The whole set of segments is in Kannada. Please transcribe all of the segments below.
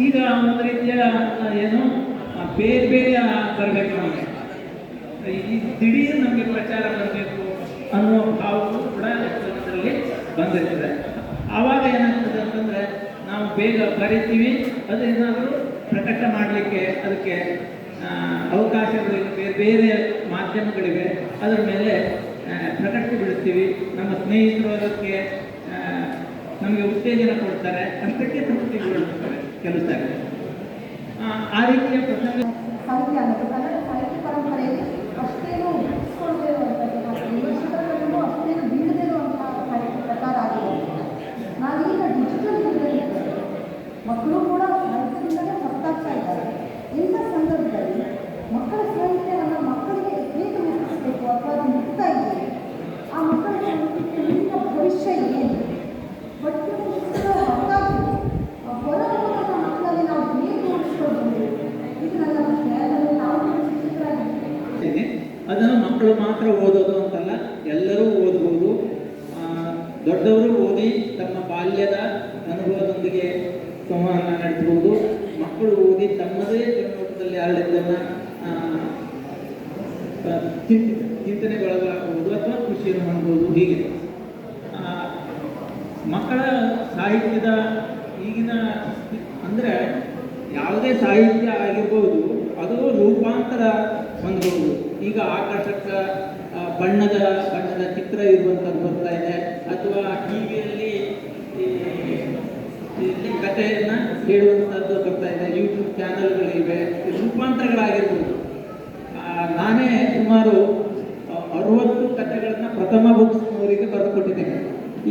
ಈಗ ಒಂದು ರೀತಿಯ ಏನು ಬೇರೆ ಬೇರೆ ಬರಬೇಕು ನಮಗೆ ಈ ದಿಢೀರ್ ನಮಗೆ ಪ್ರಚಾರ ಬರಬೇಕು ಅನ್ನೋ ಭಾವವು ಕೂಡ ಇದರಲ್ಲಿ ಬಂದಿರ್ತದೆ. ಆವಾಗ ಏನಾಗ್ತದೆ ಅಂತಂದರೆ ನಾವು ಬೇಗ ಬರಿತೀವಿ ಅದೇನಾದರೂ ಪ್ರಕಟ ಮಾಡಲಿಕ್ಕೆ ಅದಕ್ಕೆ ಆ, ಅವಕಾಶಗಳಿವೆ ಬೇರೆ ಬೇರೆ ಮಾಧ್ಯಮಗಳಿವೆ ಅದರ ಮೇಲೆ ಪ್ರಕಟಿಸಿ ಬಿಡುತ್ತೀವಿ. ನಮ್ಮ ಸ್ನೇಹಿತರು ಅದಕ್ಕೆ ನಮಗೆ ಉತ್ತೇಜನ ಕೊಡ್ತಾರೆ. ಅಷ್ಟಕ್ಕೆ ತೃಪ್ತಿಗೊಳ್ಳುತ್ತಾರೆ ಕೆಲಸ ಆ, ಆ ರೀತಿಯ ಪ್ರಸಂಗ ಸಾಹಿತ್ಯ ಕನ್ನಡ ಪರಂಪರೆಯಲ್ಲಿ ಅಷ್ಟೇನು ಉಳಿಸ್ಕೊಳ್ದೇ ಇರುವಂಥದ್ದು ಮತ್ತು ವಿಮರ್ಶಕರನ್ನು ಅಷ್ಟೇನು ಬೀಳದೇ ಇರುವಂತಹ ಸಾಹಿತ್ಯ ಪ್ರಕಾರ ಆಗಿದೆ ನಾವೀಗ ಡಿಜಿಟಲ್ ಯುಗದಲ್ಲಿ ಇದ್ದೇವೆ. ಮಕ್ಕಳು ಕೂಡ ಸಾಹಿತ್ಯದಿಂದಲೇ ಹೊರತಾಗ್ತಾ ಇದ್ದಾರೆ ಇಂಥ ಸಂದರ್ಭದಲ್ಲಿ ಮಕ್ಕಳ ಸಾಹಿತ್ಯವನ್ನು ಮಕ್ಕಳಿಗೆ ಹೇಗೆ ಮುಟ್ಟಿಸಬೇಕು ಅಥವಾ ಅದು ಮುಟ್ತಾ ಇದೆ ಆ ಮಕ್ಕಳ ಸಾಹಿತ್ಯಕ್ಕೆ ಮುಂದಿನ ಭವಿಷ್ಯ ಏನು ಒಟ್ಟು ಹೊರತಾಗಿ ಹೊರಬರುವಂಥ ಮಕ್ಕಳಲ್ಲಿ ನಾವು ಹೇಗೆ ಉಳಿಸ್ಕೊಳ್ಬಹುದು ಇದು ನನ್ನ ಪ್ರಶ್ನೆ ಅದನ್ನು ನಾವು ಶಿಕ್ಷಕರಾಗಿ ಇದೆ. ಅದನ್ನು ಮಕ್ಕಳು ಮಾತ್ರ ಓದೋದು ಅಂತಲ್ಲ ಎಲ್ಲರೂ ಓದ್ಬೋದು ಆ, ದೊಡ್ಡವರು ಓದಿ ತಮ್ಮ ಬಾಲ್ಯದ ಅನುಭವದೊಂದಿಗೆ ಸಂವಹನ ನಡೆಸಬಹುದು. ಮಕ್ಕಳು ಓದಿ ತಮ್ಮದೇ ಕಣ್ಣೋಟದಲ್ಲಿ ಹರಡಿದ್ದನ್ನು ಚಿಂತನೆಗೊಳಗಾಗಬಹುದು ಅಥವಾ ಖುಷಿಯನ್ನು ಮಾಡಬಹುದು. ಹೀಗೆ. ಮಕ್ಕಳ ಸಾಹಿತ್ಯದ ಈಗಿನ ಅಂದರೆ ಯಾವುದೇ ಸಾಹಿತ್ಯ ಆಗಿರ್ಬೋದು, ಅದು ರೂಪಾಂತರ ಹೊಂದಬಹುದು. ಈಗ ಆಕರ್ಷಕ ಬಣ್ಣದ ಬಣ್ಣದ ಚಿತ್ರ ಇರುವಂಥದ್ದು ಬರ್ತಾ ಇದೆ. ಅಥವಾ ಟಿವಿಯಲ್ಲಿ ಕಥೆಯನ್ನು ಹೇಳುವಂಥದ್ದು ಬರ್ತಾ ಇದೆ. ಯೂಟ್ಯೂಬ್ ಚಾನಲ್ಗಳಿವೆ, ರೂಪಾಂತರಗಳಾಗಿರ್ಬೋದು. ನಾನೇ ಸುಮಾರು ಅರವತ್ತು ಕಥೆಗಳನ್ನು ಪ್ರಥಮ ಬುಕ್ಸ್ ಅವರಿಗೆ ಬರೆದುಕೊಟ್ಟಿದ್ದೇನೆ.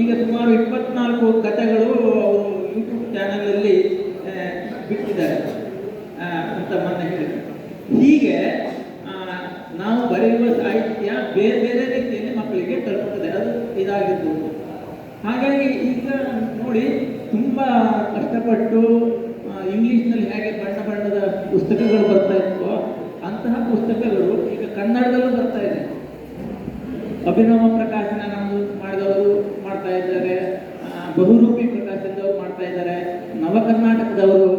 ಈಗ ಸುಮಾರು ಇಪ್ಪತ್ನಾಲ್ಕು ಕಥೆಗಳು ಅವರು ಯೂಟ್ಯೂಬ್ ಚಾನಲಲ್ಲಿ ಬಿಟ್ಟಿದ್ದಾರೆ ಅಂತ ಮೊನ್ನೆ ಹೇಳಿದ್ರು. ಹೀಗೆ ನಾವು ಬರೆಯುವ ಸಾಹಿತ್ಯ ಬೇರೆ ಬೇರೆ ರೀತಿಯಲ್ಲಿ ಮಕ್ಕಳಿಗೆ ತಲುಪುತ್ತದೆ. ಅದು ಇದಾಗಿರ್ಬೋದು. ಹಾಗಾಗಿ ಈಗ ನೋಡಿ ತುಂಬ ಕಷ್ಟಪಟ್ಟು ಇಂಗ್ಲೀಷ್ನಲ್ಲಿ ಹೇಗೆ ಬಣ್ಣ ಬಣ್ಣದ ಪುಸ್ತಕಗಳು ಬರ್ತಾ ಇತ್ತು ಅಂತಹ ಪುಸ್ತಕಗಳು ಈಗ ಕನ್ನಡದಲ್ಲೂ ಬರ್ತಾ ಇದೆ. ಅಭಿನವ ಪ್ರಕಾಶನ ನಮ್ಮದು ಮಾಡಿದವರು ಮಾಡ್ತಾ ಇದ್ದಾರೆ ಬಹುರೂಪಿ ಪ್ರಕಾಶನದವರು ಮಾಡ್ತಾ ಇದ್ದಾರೆ ನವ ಕರ್ನಾಟಕದವರು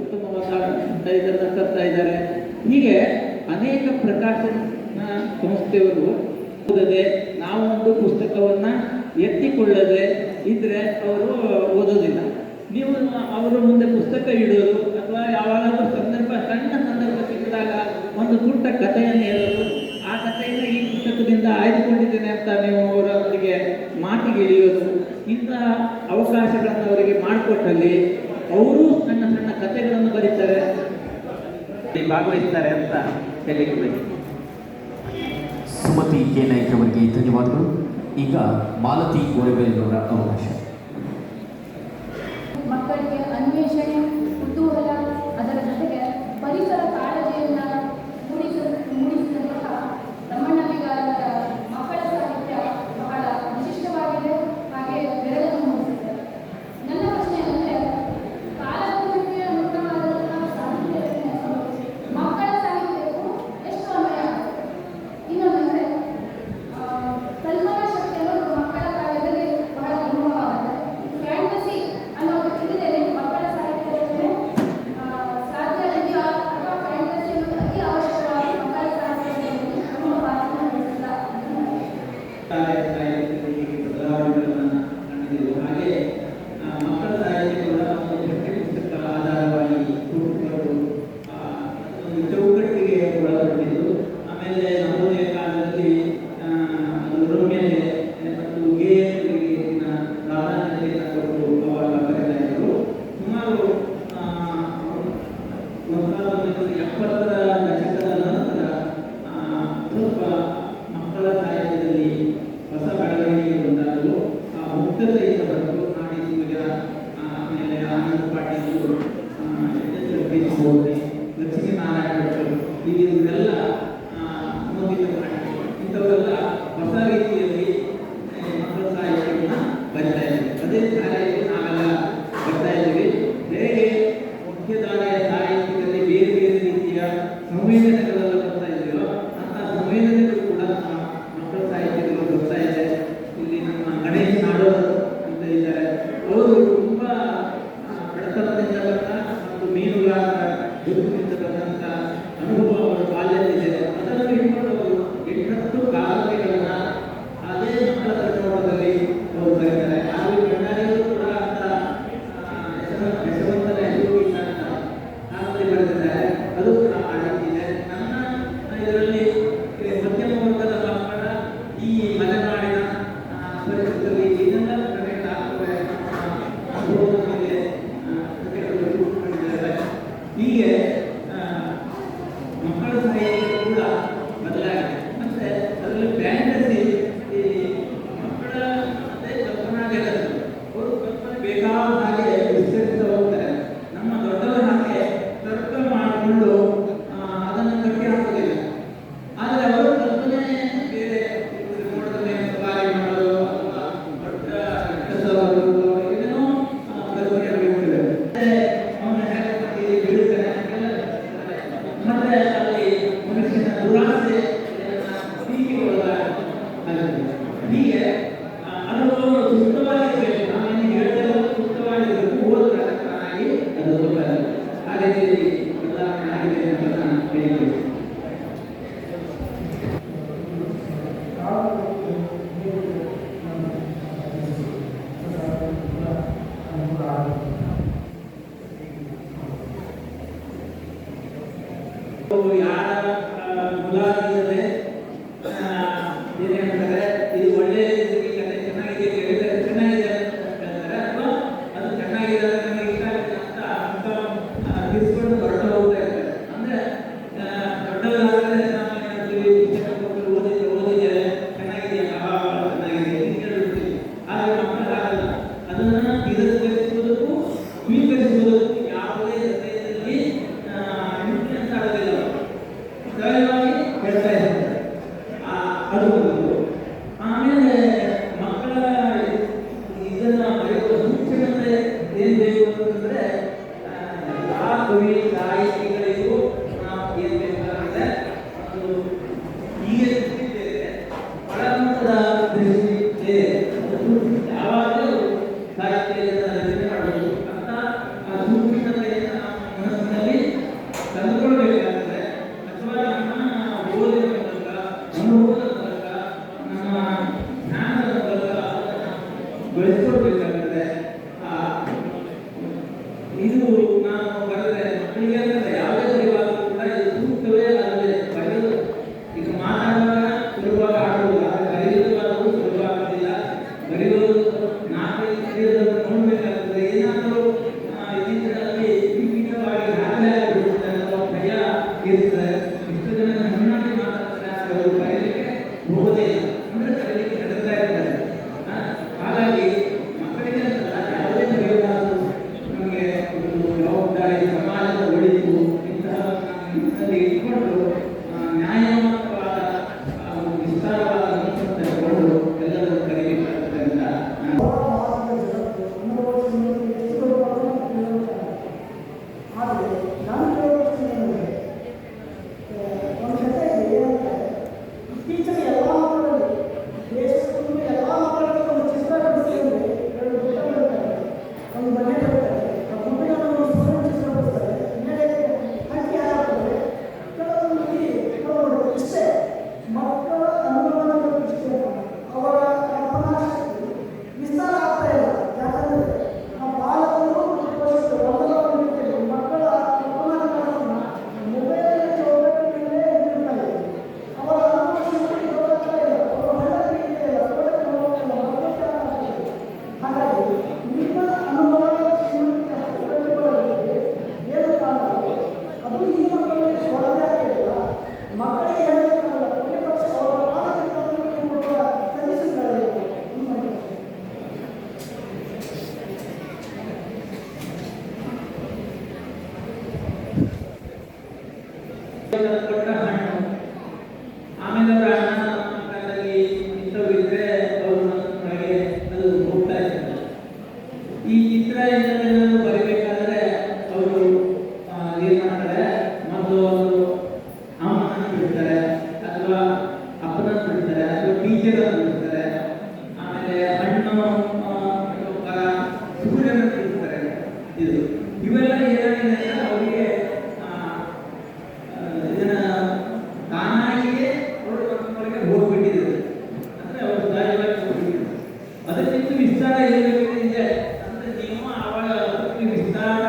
ಉತ್ತಮವಾದ ತರ್ತಾ ಇದ್ದಾರೆ. ಹೀಗೆ ಅನೇಕ ಪ್ರಕಾಶನ ಸಂಸ್ಥೆಯವರು ಓದದೆ ನಾವು ಒಂದು ಪುಸ್ತಕವನ್ನು ಎತ್ತಿಕೊಳ್ಳದೆ ಇದ್ರೆ ಅವರು ಓದೋದಿಲ್ಲ. ನೀವು ಅವರ ಮುಂದೆ ಪುಸ್ತಕ ಇಡೋದು ಅಥವಾ ಯಾವಾಗಲೂ ಸಂದರ್ಭ, ಸಣ್ಣ ಸಂದರ್ಭ ಸಿಕ್ಕಿದಾಗ ಒಂದು ಪುಟ್ಟ ಕಥೆಯನ್ನು ಹೇಳೋದು, ಆ ಕಥೆಯನ್ನು ಈ ಪುಸ್ತಕದಿಂದ ಆಯ್ದುಕೊಂಡಿದ್ದೇನೆ ಅಂತ ನೀವು ಅವರೊಂದಿಗೆ ಮಾತಿಗೆ ಇಳಿಯೋದು ಇಂತಹ ಅವಕಾಶಗಳನ್ನು ಅವರಿಗೆ ಮಾಡಿಕೊಟ್ಟಲ್ಲಿ ಅವರು ಸಣ್ಣ ಸಣ್ಣ ಕಥೆಗಳನ್ನು ಬರೀತಾರೆ. ಭಾಗವಹಿಸ್ತಾರೆ ಅಂತ ಹೇಳಲಿಕ್ಕೆ ಬೇಕು ಸುಮತಿ ಕೆ ನಾಯ್ಕ ಅವರಿಗೆ ಧನ್ಯವಾದಗಳು. ಈಗ ಮಾಲತಿ ಗೋರೆಬೇಲವರ ಅವಕಾಶ. ಇಂಥವರೆಲ್ಲ ಹೊಸ ರೀತಿಯಲ್ಲಿ ಅದು ಒಂದು Por ವಿಸ್ತಾರ ಏನಾಗಿದೆ ಅಂದ್ರೆ ನಿಮ್ಮ ಆವಾಗ ವಿಸ್ತಾರ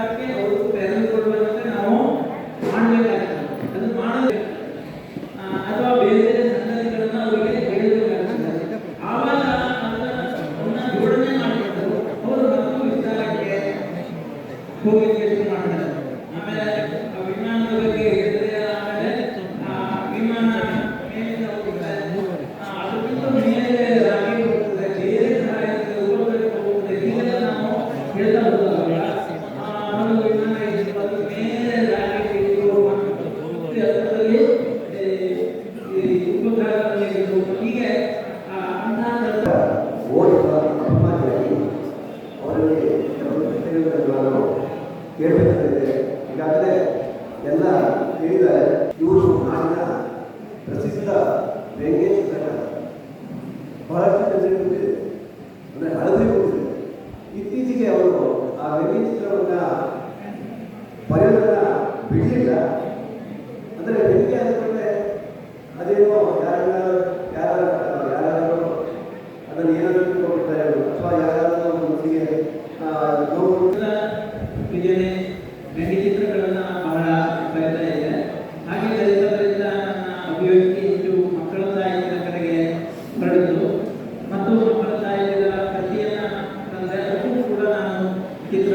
ಚಿತ್ರ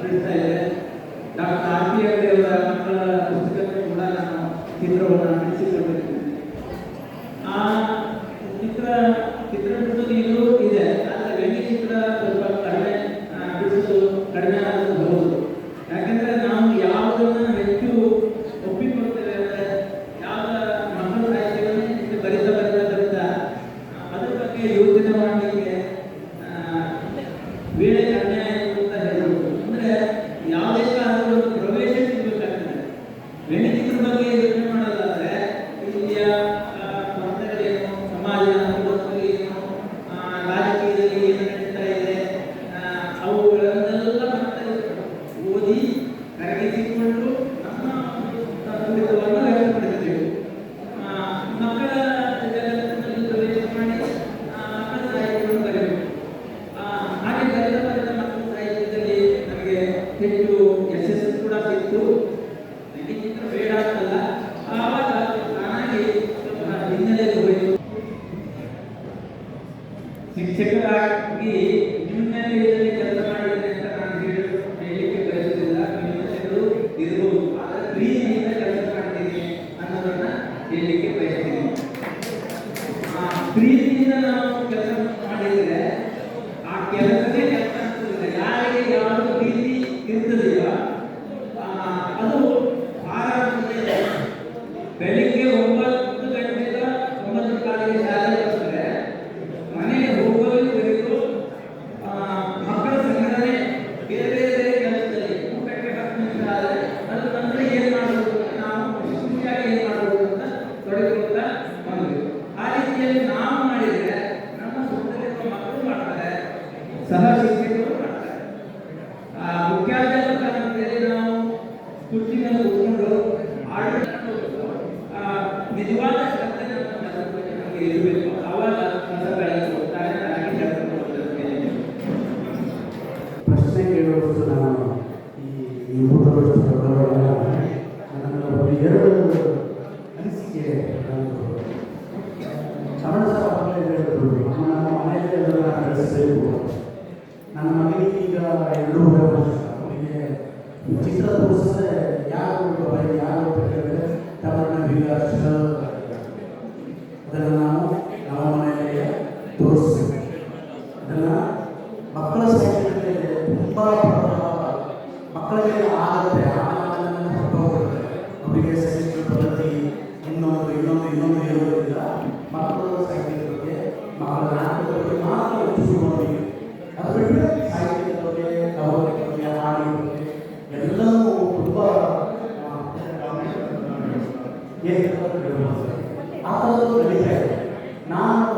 ಬಿಡಿಸ್ತಾ ಇದೆ ಡಾಕ್ಟರ್ ಆರ್.ಪಿ. ಹೆಗಡೆ ಅವರ ಮಕ್ಕಳ ಪುಸ್ತಕಕ್ಕೆ ಕೂಡ ನಾನು ಚಿತ್ರವನ್ನು ಅಂಟಿಸಿಕೊಂಡಿದ್ದೇನೆ ಆ ಚಿತ್ರ ಚಿತ್ರ ಇದು ಚಿತ್ರದ ಬಿಡಿಸಿದ್ರೆ ಯಾರು ಬರೀ ಯಾರು ಅಂತ ಕೇಳಿದ್ರೆ ತಮ್ಮಣ್ಣ ಬೀಗ ಅದನ್ನು ನಾವು ನಮ್ಮ ಮನೆಯಲ್ಲಿ ತೋರಿಸಿ ஏற்கனவே ஆதரவு கிடையாது நான்